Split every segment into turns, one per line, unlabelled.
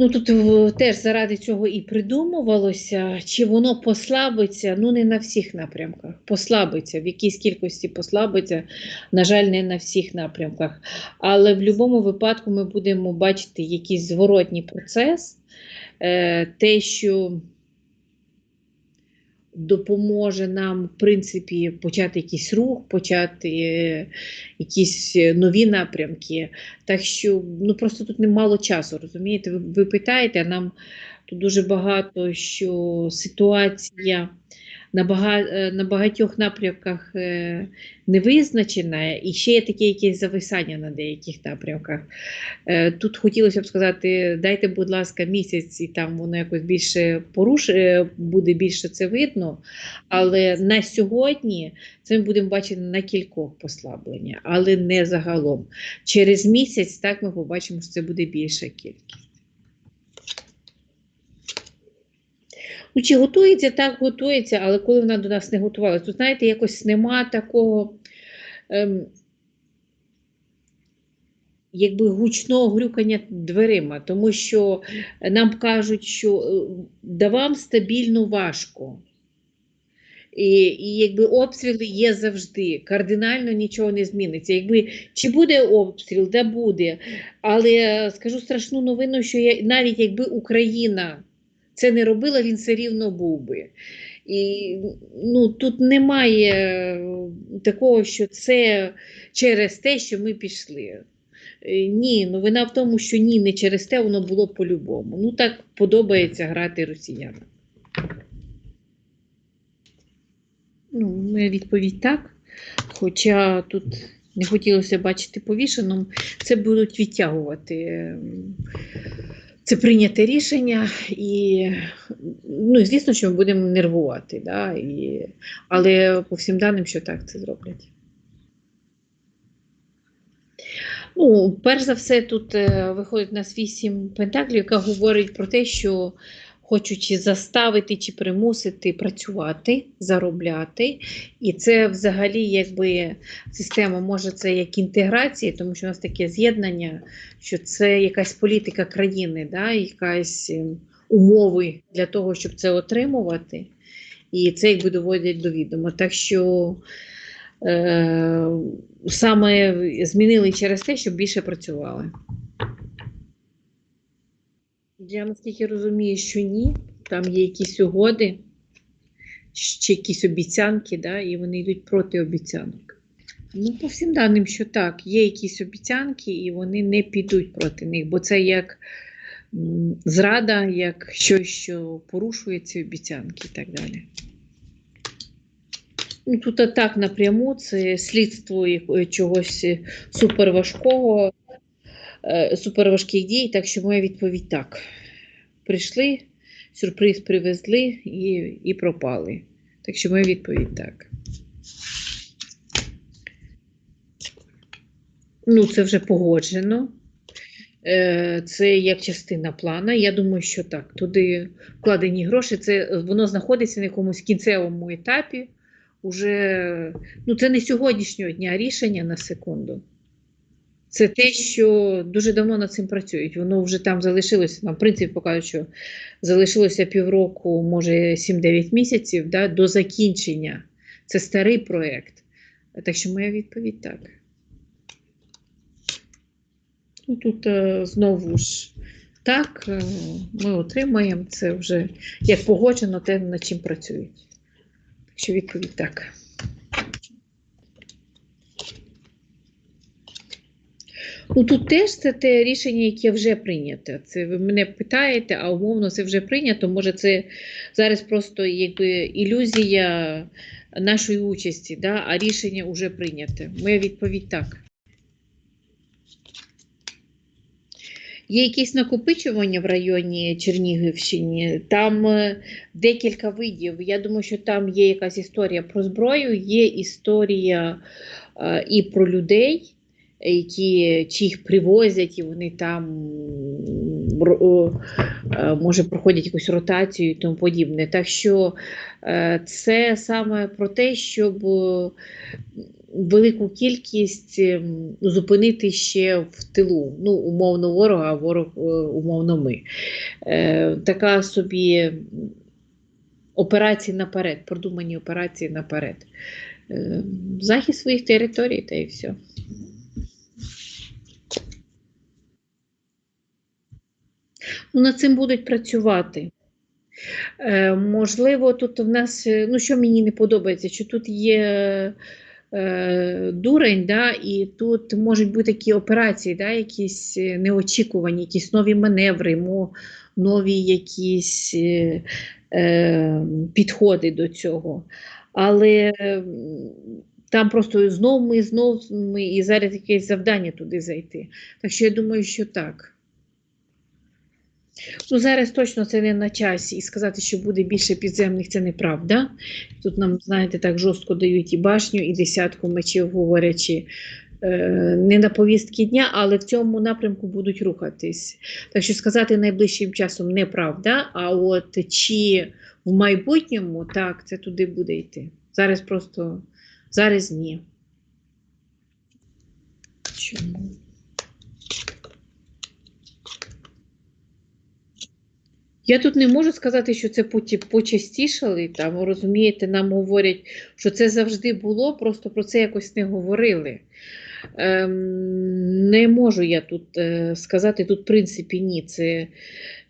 Ну тут теж заради цього і придумувалося, чи воно послабиться, ну не на всіх напрямках. Послабиться, в якійсь кількості послабиться, на жаль, не на всіх напрямках. Але в будь-якому випадку ми будемо бачити якийсь зворотній процес, е, те, що допоможе нам, в принципі, почати якийсь рух, почати е, якісь е, нові напрямки. Так що ну просто тут немало часу, розумієте? Ви, ви питаєте, а нам тут дуже багато що ситуація е, на багатьох напрямках е, не визначена, і ще є таке якесь зависання на деяких напрямках. Е, Тут хотілося б сказати, дайте, будь ласка, місяць, і там воно якось більше поруш... е, буде більше це видно. Але на сьогодні це ми будемо бачити на кількох послаблення, але не загалом. Через місяць так ми побачимо, що це буде більша кількість. Ну, чи готується, так готується, але коли вона до нас не готувалася, то знаєте, якось нема такого ем, якби гучного грюкання дверима, тому що нам кажуть, що е, да вам стабільно важко. І, і якби обстріли є завжди, кардинально нічого не зміниться. Якби чи буде обстріл, да буде. Але скажу страшну новину, що я, навіть якби Україна це не робила, він все рівно був би. І ну, тут немає е, такого, що це через те, що ми пішли. Е, Ні, ну вина в тому, що ні, не через те воно було по-любому. Ну так подобається грати росіянам. Ну, моя відповідь так. Хоча тут не хотілося бачити повішеним, це будуть відтягувати. Це прийняте рішення, і ну, звісно, що ми будемо нервувати, да, і, але по всім даним, що так це зроблять. Ну, перш за все, тут е, виходить у нас вісім пентаклів, яка говорить про те, що хочуть чи заставити чи примусити працювати, заробляти. І це взагалі якби система, може це як інтеграція, тому що у нас таке з'єднання, що це якась політика країни, да, якась ем, умови для того, щоб це отримувати. І це якби доводять до відома. Так що е, саме змінили через те, щоб більше працювали. Я наскільки розумію, що ні, там є якісь угоди, чи якісь обіцянки, да, і вони йдуть проти обіцянок. Ну, по всім даним, що так, є якісь обіцянки, і вони не підуть проти них, бо це як зрада, як щось, що порушує ці обіцянки і так далі. Ну, тут атак напряму, це слідство чогось е, суперважкого, е, суперважких дій, так що моя відповідь так. Прийшли, сюрприз привезли і, і пропали. Так що моя відповідь так. Ну, це вже погоджено. Е, Це як частина плана. Я думаю, що так. Туди вкладені гроші, це воно знаходиться на якомусь кінцевому етапі. Уже, ну, це не сьогоднішнього дня рішення на секунду. Це те, що дуже давно над цим працюють. Воно вже там залишилося. Нам, в принципі, покажуть, що залишилося півроку, може 7-9 місяців да, до закінчення. Це старий проєкт. Так що моя відповідь так. Ну, тут е, знову ж так, е, ми отримаємо це вже як погоджено, те, над чим працюють. Так що відповідь так. Ну тут теж це те рішення, яке вже прийнято. Це ви мене питаєте, а умовно це вже прийнято. Може, це зараз просто якби ілюзія нашої участі, да? а рішення вже прийняте. Моя відповідь так. Є якісь накопичування в районі Чернігівщини, там е, декілька видів. Я думаю, що там є якась історія про зброю, є історія е, і про людей, які чи їх привозять, і вони там е, може проходять якусь ротацію і тому подібне. Так що е, це саме про те, щоб е, велику кількість ем, зупинити ще в тилу. Ну, умовно ворога, а ворог умовно ми. Така собі операції наперед, продумані операції наперед. Захист своїх територій та і все. Ну, над цим будуть працювати. Е, можливо, тут в нас, е, ну що мені не подобається, що тут є е, дурень, да, і тут можуть бути такі операції, да, якісь е, неочікувані, якісь нові маневри, нові якісь е, підходи до цього. Але там просто знов ми, знов ми, і зараз якесь завдання туди зайти. Так що я думаю, що так. Ну, зараз точно це не на часі, і сказати, що буде більше підземних, це неправда. Тут нам, знаєте, так жорстко дають і башню, і десятку мечів, говорячи е, не на повістки дня, але в цьому напрямку будуть рухатись. Так що сказати найближчим часом неправда, а от чи в майбутньому, так, це туди буде йти. Зараз просто, зараз ні. Чому? Я тут не можу сказати, що це почастішали. Там, розумієте, нам говорять, що це завжди було, просто про це якось не говорили. Ем, не можу я тут е, сказати, тут, в принципі, ні, це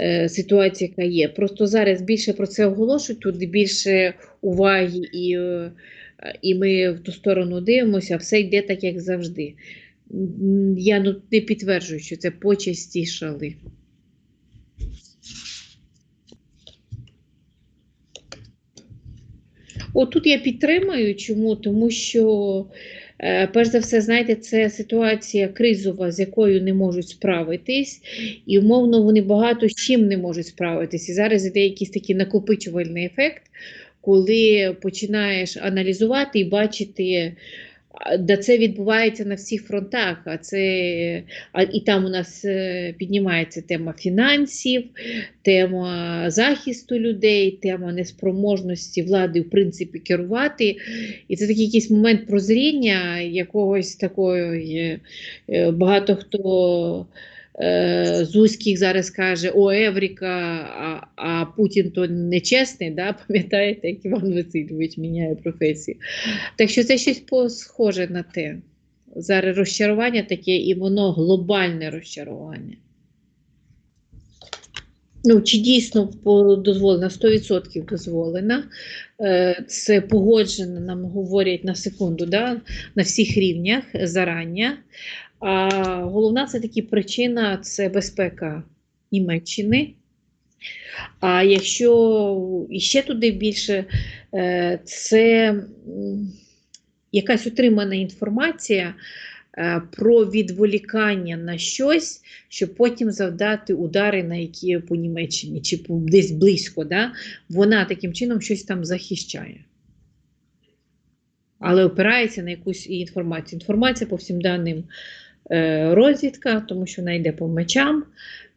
е, ситуація, яка є. Просто зараз більше про це оголошують, тут більше уваги, і, е, і ми в ту сторону дивимося, все йде так, як завжди. Я ну, не підтверджую, що це почастішали. Отут я підтримую. Чому? Тому що, е, перш за все, знаєте, це ситуація кризова, з якою не можуть справитись, і умовно вони багато з чим не можуть справитись. І зараз іде якийсь такий накопичувальний ефект, коли починаєш аналізувати і бачити. Де це відбувається на всіх фронтах, а це а, і там у нас е, піднімається тема фінансів, тема захисту людей, тема неспроможності влади, в принципі, керувати. І це такий якийсь момент прозріння якогось такої. е, Багато хто е, з зараз каже, о, Евріка, а, а Путін то нечесний, да? пам'ятаєте, як Іван Васильович міняє професію. Так що це щось схоже на те. Зараз розчарування таке, і воно глобальне розчарування. Ну, чи дійсно дозволена? 100% дозволена. Це погоджено, нам говорять на секунду, да? на всіх рівнях зарання. А головна це таки причина це безпека Німеччини. А якщо іще туди більше, е, це якась отримана інформація е, про відволікання на щось, щоб потім завдати удари на які по Німеччині чи десь близько. Да? Вона таким чином щось там захищає. Але опирається на якусь інформацію. Інформація по всім даним розвідка, тому що вона йде по мечам.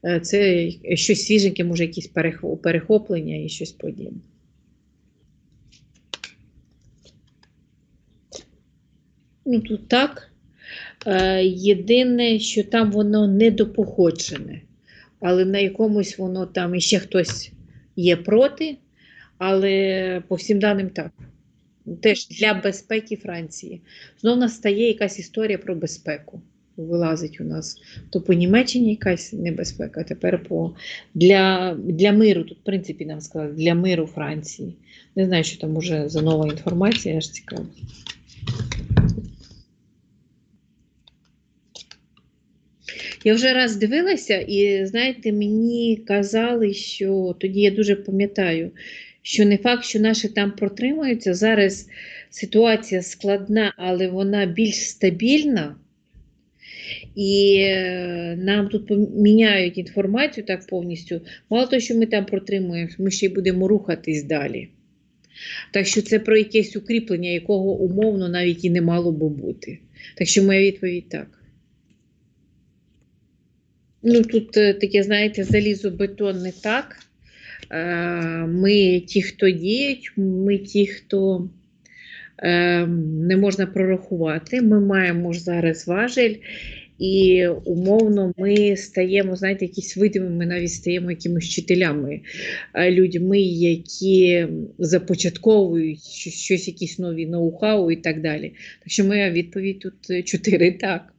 Е, Це щось свіженьке, може, якісь перехоплення і щось подібне. Ну, тут так. Е, Єдине, що там воно недопогоджене, але на якомусь воно там іще хтось є проти, але по всім даним так. Теж для безпеки Франції. Знову настає якась історія про безпеку. Вилазить у нас. То по Німеччині якась небезпека, тепер по для, для миру, тут, в принципі, нам сказали, для миру Франції. Не знаю, що там уже за нова інформація, аж цікаво. Я вже раз дивилася, і знаєте, мені казали, що тоді я дуже пам'ятаю, що не факт, що наші там протримуються. Зараз ситуація складна, але вона більш стабільна. І е, нам тут поміняють інформацію так повністю. Мало того, що ми там протримуємо, ми ще й будемо рухатись далі. Так що це про якесь укріплення, якого умовно навіть і не мало би бути. Так що моя відповідь так. Ну, тут е, таке, знаєте, залізобетон не так. Е, Ми ті, хто діють, ми ті, хто е, не можна прорахувати. Ми маємо ж зараз важель, і умовно ми стаємо, знаєте, якісь видимими, ми навіть стаємо якимись вчителями, е, людьми, які започатковують щось, якісь нові ноу-хау і так далі. Так що моя відповідь тут е, чотири так.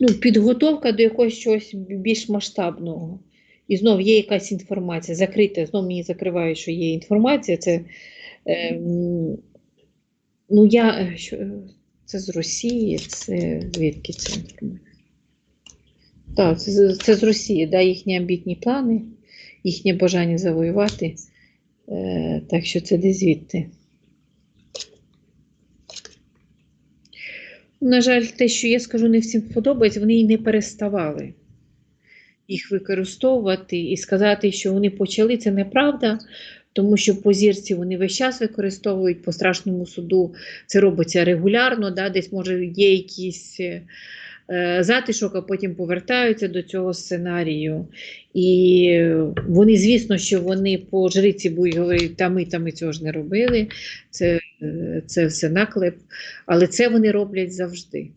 Ну, підготовка до якогось чогось більш масштабного. І знов є якась інформація, закрита, знов мені закривають, що є інформація. Це, е, ну, я, е, що, це з Росії, це звідки ця інформація? Так, це, це з Росії, да, їхні амбітні плани, їхнє бажання завоювати. Е, так що це десь звідти. На жаль, те, що я скажу, не всім подобається, вони і не переставали їх використовувати і сказати, що вони почали, це неправда, тому що по зірці вони весь час використовують по страшному суду. Це робиться регулярно, да, десь може є якийсь е, затишок, а потім повертаються до цього сценарію. І е, вони, звісно, що вони по жриці будуть говорити, та ми, та ми цього ж не робили. Це, е, це все наклеп, але це вони роблять завжди.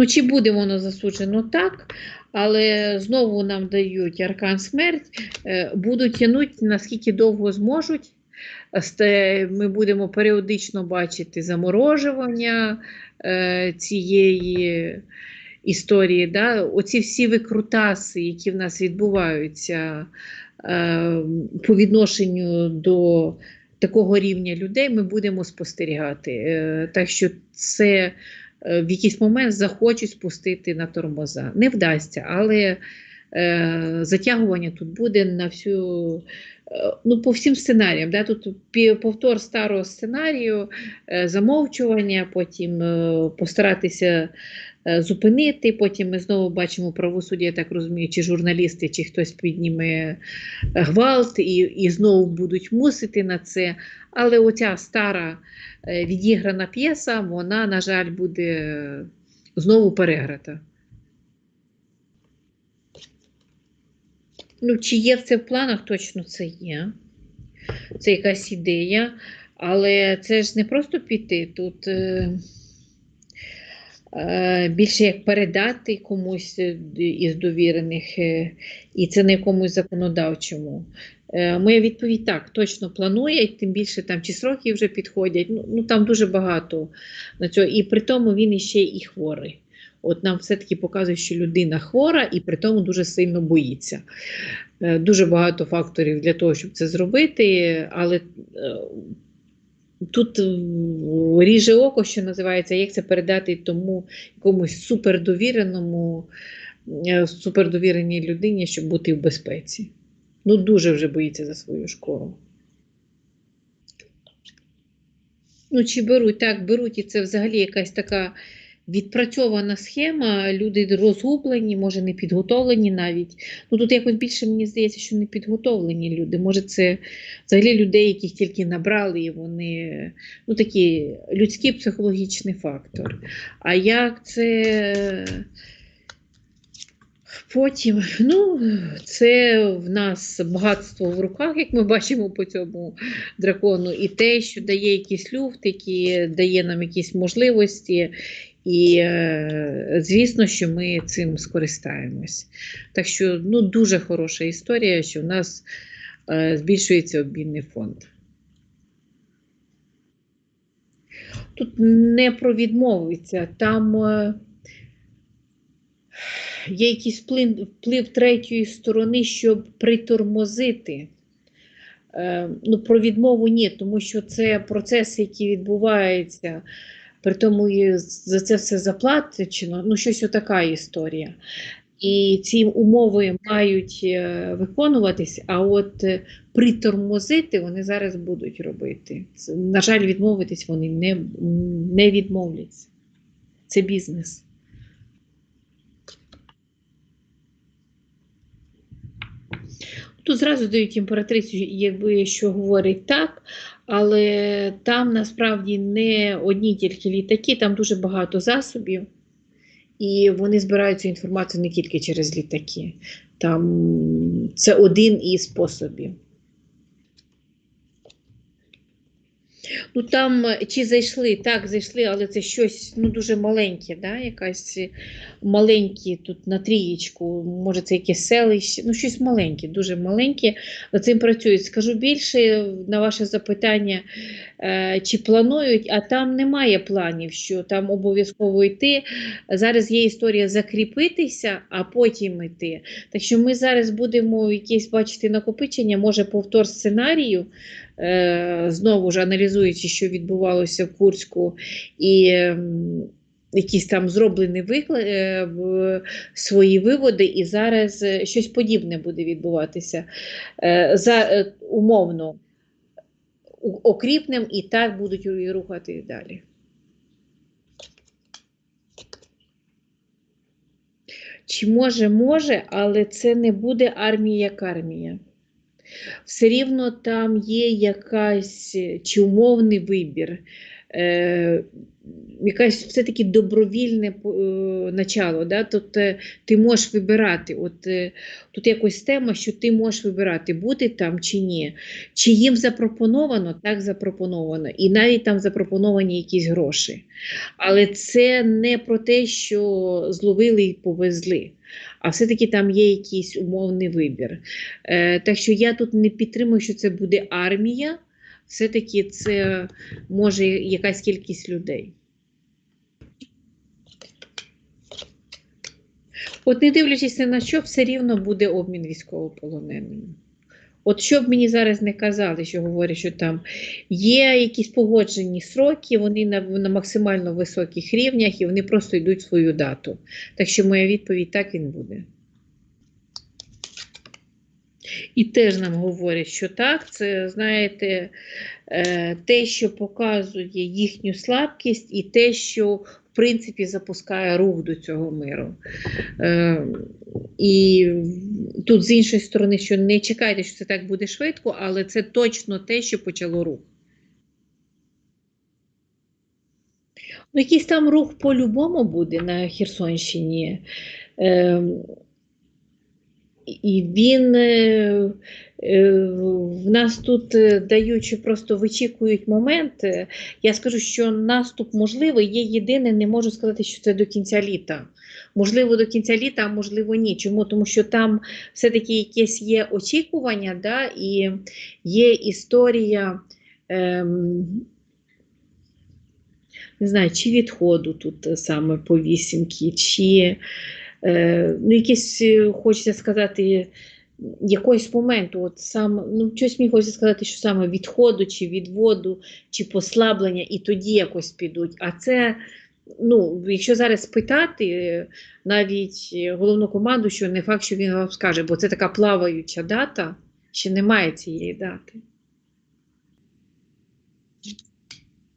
Ну, чи буде воно засуджено так, але знову нам дають аркан смерть, е, будуть тягнути наскільки довго зможуть. Ми будемо періодично бачити заморожування е, цієї історії. Да? Оці всі викрутаси, які в нас відбуваються е, по відношенню до такого рівня людей, ми будемо спостерігати. Так що це в якийсь момент захочуть спустити на тормоза. Не вдасться, але е, затягування тут буде на всю. е, Ну, по всім сценаріям. Да? Тут повтор старого сценарію, е, замовчування, потім е, постаратися е, зупинити. Потім ми знову бачимо правосуддя, я так розумію, чи журналісти, чи хтось підніме гвалт, і, і знову будуть мусити на це. Але оця стара е, відіграна п'єса, вона, на жаль, буде е, знову переграта. Ну, чи є це в планах, точно це є. Це якась ідея, але це ж не просто піти. Тут е, е, більше як передати комусь е, із довірених, е, і це не комусь законодавчому. Е, моя відповідь так, точно планує, і тим більше там чи сроки вже підходять. Ну, ну там дуже багато на цього. І при тому він іще і хворий. От нам все-таки показує, що людина хвора і при тому дуже сильно боїться. Е, Дуже багато факторів для того, щоб це зробити, але е, тут е, ріже око, що називається, як це передати тому якомусь супердовіреному, е, супердовіреній людині, щоб бути в безпеці. Ну, дуже вже боїться за свою школу. Ну, чи беруть, так, беруть, і це взагалі якась така відпрацьована схема, люди розгублені, може не підготовлені навіть. Ну тут якось більше мені здається, що не підготовлені люди. Може, це взагалі людей, яких тільки набрали, і вони ну такий людський психологічний фактор. А як це потім? Ну, це в нас багатство в руках, як ми бачимо по цьому дракону, і те, що дає якийсь люфт, який дає нам якісь можливості. І е, звісно, що ми цим скористаємось. Так що ну, дуже хороша історія, що в нас е, збільшується обмінний фонд. Тут не про відмовиться, там е, є якийсь вплив, третьої сторони, щоб притормозити. Ну, про відмову ні, тому що це процеси, які відбуваються. При тому і за це все заплачено, ну щось отака історія. І ці умови мають е, виконуватись, а от е, притормозити вони зараз будуть робити. На жаль, відмовитись вони не, не відмовляться. Це бізнес. Тут зразу дають імператрицю, якби що говорить так, але там насправді не одні тільки літаки, там дуже багато засобів. І вони збирають цю інформацію не тільки через літаки. Там це один із способів. Ну там е, чи зайшли, так, зайшли, але це щось ну, дуже маленьке, да? якась е, маленькі тут на трієчку, може це якесь селище, ну щось маленьке, дуже маленьке. Над цим працюють. Скажу більше на ваше запитання, е, чи планують, а там немає планів, що там обов'язково йти. Зараз є історія закріпитися, а потім йти. Так що ми зараз будемо якесь бачити накопичення, може повтор сценарію. Е, знову ж аналізуючи, що відбувалося в Курську, і ем, якісь там зроблені викла- е, свої виводи, і зараз е, щось подібне буде відбуватися. За, умовно окріпнем і так будуть рухати далі. Чи може, може, але це не буде армія як армія. Все рівно там є якась чи умовний вибір, е, якась все-таки добровільне е, начало. Да? Тобто ти можеш вибирати. От, е, тут якось тема, що ти можеш вибирати, бути там чи ні. Чи їм запропоновано, так запропоновано. І навіть там запропоновані якісь гроші. Але це не про те, що зловили і повезли. А все-таки там є якийсь умовний вибір. Е, так що я тут не підтримую, що це буде армія, все-таки це може якась кількість людей. От не дивлячись на що, все рівно буде обмін військовополоненими. От що б мені зараз не казали, що говорять, що там є якісь погоджені сроки, вони на, на максимально високих рівнях і вони просто йдуть свою дату. Так що моя відповідь так він буде. І теж нам говорять, що так, це, знаєте, е, те, що показує їхню слабкість, і те, що в принципі запускає рух до цього миру. Е, І тут з іншої сторони, що не чекайте, що це так буде швидко, але це точно те, що почало рух. Ну, якийсь там рух по-любому буде на Херсонщині. Е, і він е, е, в нас тут е, даючи, просто вичікують момент. Я скажу, що наступ можливий, є єдине, не можу сказати, що це до кінця літа. Можливо, до кінця літа, а можливо, ні. Чому? Тому що там все-таки якесь є очікування, да, і є історія. Ем, не знаю, чи відходу тут саме по вісімки, чи ну, якесь, е, хочеться сказати, якогось моменту, от сам, ну, щось мені хочеться сказати, що саме відходу, чи відводу, чи послаблення, і тоді якось підуть. А це, ну, якщо зараз питати е, навіть е, головну команду, що не факт, що він вам скаже, бо це така плаваюча дата, ще немає цієї дати.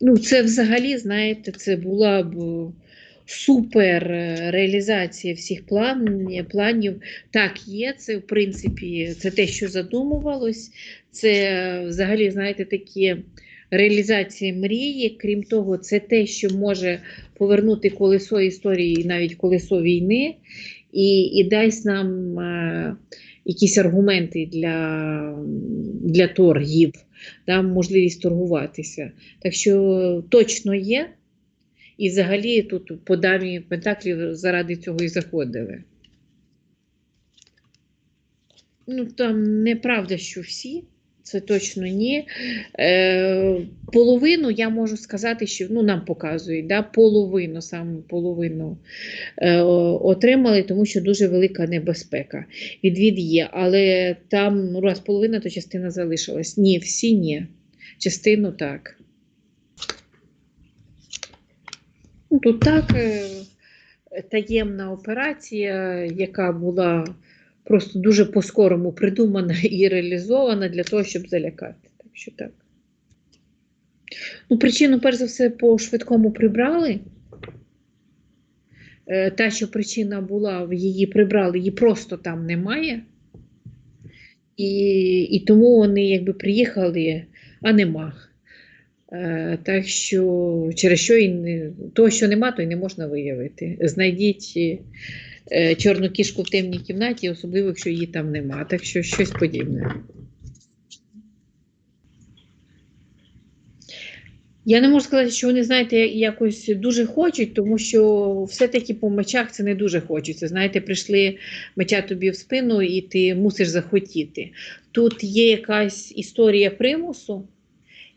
Ну, це взагалі, знаєте, це була б супер е, реалізація всіх план, планів. Так, є, це, в принципі, це те, що задумувалось. Це взагалі, знаєте, такі реалізації мрії. Крім того, це те, що може повернути колесо історії, навіть колесо війни, і, і дасть нам е, якісь аргументи для, для торгів, да, можливість торгуватися. Так що точно є. І взагалі тут по дамі Пентаклів заради цього і заходили. Ну, там неправда, що всі, це точно ні. Е, половину я можу сказати, що ну, нам показують, да, половину, саме половину е, отримали, тому що дуже велика небезпека. Відвід є, але там ну, раз половина, то частина залишилась. Ні, всі ні. Частину так. Ну, Тут так е, таємна операція, яка була просто дуже по-скорому придумана і реалізована для того, щоб залякати. Так що так. Ну, причину, перш за все, по швидкому прибрали. Е, Та, що причина була, її прибрали, її просто там немає. І, і тому вони якби приїхали, а нема. Е, Так що через що і не, того, що нема, то й не можна виявити. Знайдіть е, чорну кішку в темній кімнаті, особливо, якщо її там нема. Так що щось подібне. Я не можу сказати, що вони, знаєте, якось дуже хочуть, тому що все-таки по мечах це не дуже хочеться. Знаєте, прийшли меча тобі в спину, і ти мусиш захотіти. Тут є якась історія примусу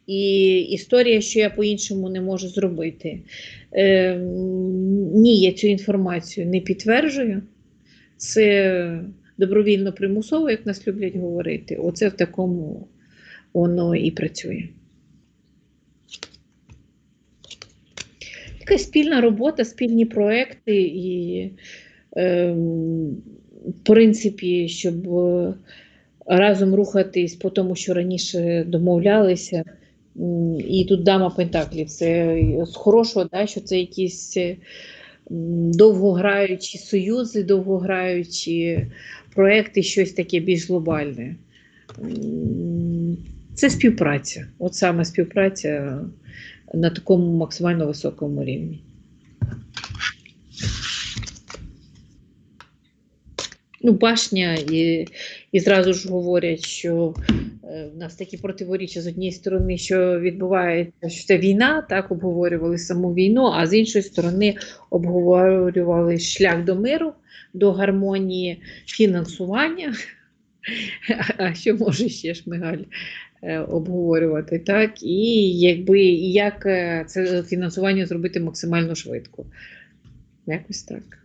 і історія, що я по-іншому не можу зробити. Е, ні, я цю інформацію не підтверджую. Це добровільно примусово, як нас люблять говорити. Оце в такому воно і працює. Така спільна робота, спільні проекти і, е, в принципі, щоб е, разом рухатись по тому, що раніше домовлялися. І тут дама Пентаклів. Це з хорошого, да, що це якісь е, довгограючі союзи, довгограючі проекти, щось таке більш глобальне. Це співпраця. От саме співпраця на такому максимально високому рівні. Ну, башня, і зразу ж говорять, що е, в нас такі противоріччя з однієї сторони, що відбувається, що це війна, так обговорювали саму війну, а з іншої сторони обговорювали шлях до миру, до гармонії фінансування. А що може ще Шмигаль е, обговорювати, так? І якби як е, це фінансування зробити максимально швидко. Якось так.